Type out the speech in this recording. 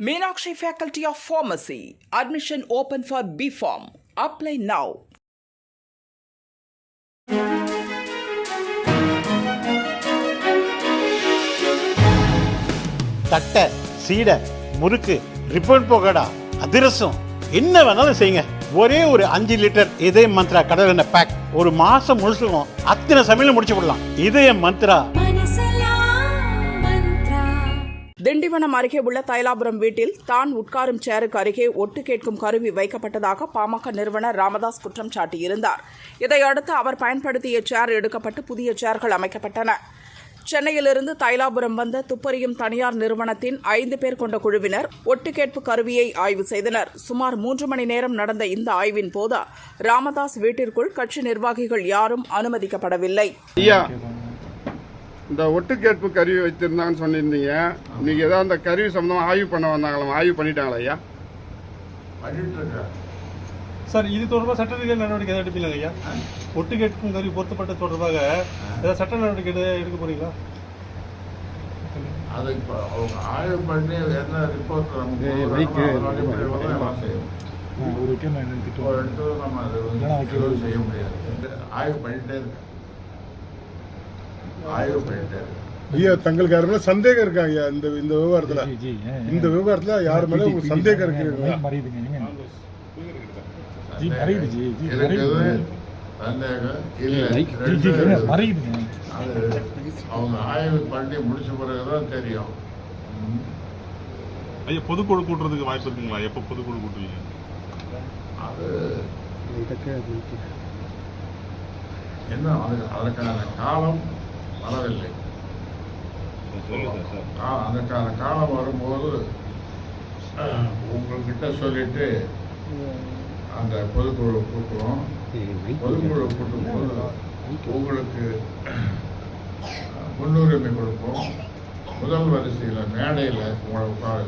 Meenakshi Faculty of Pharmacy. Admission open for BPharm. Apply now. தட்டை சீடை முறுக்கு ribbon போகடா அதிரசம் என்ன வேணாலும் செய்யுங்க ஒரே ஒரு அஞ்சு லிட்டர் இதய மந்த்ரா கடல் எண்ணெய் பேக் ஒரு மாசம் முழுசுக்கும் அத்தனை சமையலும் முடிச்சு விடலாம் இதய மந்த்ரா திண்டிவனம் அருகே உள்ள தைலாபுரம் வீட்டில் தான் உட்காரும் சேருக்கு அருகே ஒட்டு கேட்கும் கருவி வைக்கப்பட்டதாக பாமக நிறுவனர் ராமதாஸ் குற்றம் சாட்டியிருந்தார். இதையடுத்து அவர் பயன்படுத்திய சேர் எடுக்கப்பட்டு புதிய சேர்கள் அமைக்கப்பட்டன. சென்னையிலிருந்து தைலாபுரம் வந்த துப்பறியும் தனியார் நிறுவனத்தின் ஐந்து பேர் கொண்ட குழுவினர் ஒட்டுக்கேட்பு கருவியை ஆய்வு செய்தனர். சுமார் மூன்று மணி நேரம் நடந்த இந்த ஆய்வின் போது ராமதாஸ் வீட்டிற்குள் கட்சி நிர்வாகிகள் யாரும் அனுமதிக்கப்படவில்லை. இந்த ஒட்டு கேட்பு கருவி வச்சிருந்தாங்கன்னு சொல்லியிருந்தீங்க இன்னைக்கு ஏதாவது அந்த கருவி சம்பந்தமா ஆய்வு பண்ண வந்தாங்களாம் ஆய்வு பண்ணிட்டாங்களா ஐயா? சார் இது தொடர்பாக சட்ட ரீதியான நடவடிக்கை எதாவது எடுப்பீங்களா ஐயா? ஒட்டு கேட்கும் கருவி பொருத்தப்பட்ட தொடர்பாக ஏதாவது சட்ட நடவடிக்கை எடுக்க போறீங்களா? அது இப்போ அவங்க ஆய்வு பண்ணி என்ன ரிப்போர்ட் நமக்கு செய்யும். இப்போ எடுத்து நம்ம அதை வந்து எதுவும் செய்ய முடியாது. ஆய்வு பண்ணிட்டே இருக்கேன் ஆய்வு பண்ணிட்டே இருக்கேன் ஐயா தங்களுக்கு யாரு மேல சந்தேகம் இருக்கா ஐயா இந்த இந்த விவகாரத்துல? இந்த விவகாரத்துல யாரு மேல உங்களுக்கு சந்தேகம் இருக்கு? அவங்க ஆய்வு பண்ணி முடிச்ச பிறகுதான் தெரியும். ஐயா பொதுக்குழு கூட்டுறதுக்கு வாய்ப்பு இருக்குங்களா? எப்போ பொதுக்குழு கூட்டுவீங்க? அது என்ன அதுக்கு அதற்கான காலம் வரவில்லை ஆ, அதற்கான காலம் வரும்போது அஹ், உங்ககிட்ட சொல்லிட்டு அந்த பொதுக்குழு கூட்டுவோம் பொதுக்குழு கூட்டும் போது உங்களுக்கு முன்னுரிமை கொடுப்போம். முதல் வரிசையில் மேடையில் உங்களை உட்கார